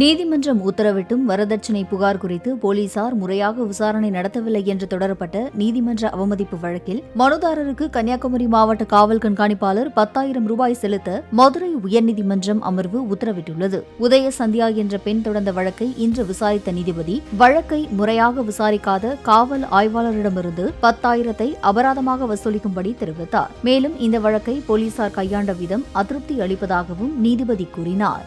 நீதிமன்றம் உத்தரவிட்டும் வரதட்சணை புகார் குறித்து போலீசார் முறையாக விசாரணை நடத்தவில்லை என்று தொடரப்பட்ட நீதிமன்ற அவமதிப்பு வழக்கில் மனுதாரருக்கு கன்னியாகுமரி மாவட்ட காவல் கண்காணிப்பாளர் பத்தாயிரம் ரூபாய் செலுத்த மதுரை உயர்நீதிமன்றம் அமர்வு உத்தரவிட்டுள்ளது. உதய சந்தியா என்ற பெண் தொடர்ந்த வழக்கை இன்று விசாரித்த நீதிபதி வழக்கை முறையாக விசாரிக்காத காவல் ஆய்வாளரிடமிருந்து பத்தாயிரத்தை அபராதமாக வசூலிக்கும்படி தெரிவித்தார். மேலும் இந்த வழக்கை போலீசார் கையாண்ட விதம் அதிருப்தி அளிப்பதாகவும் நீதிபதி கூறினார்.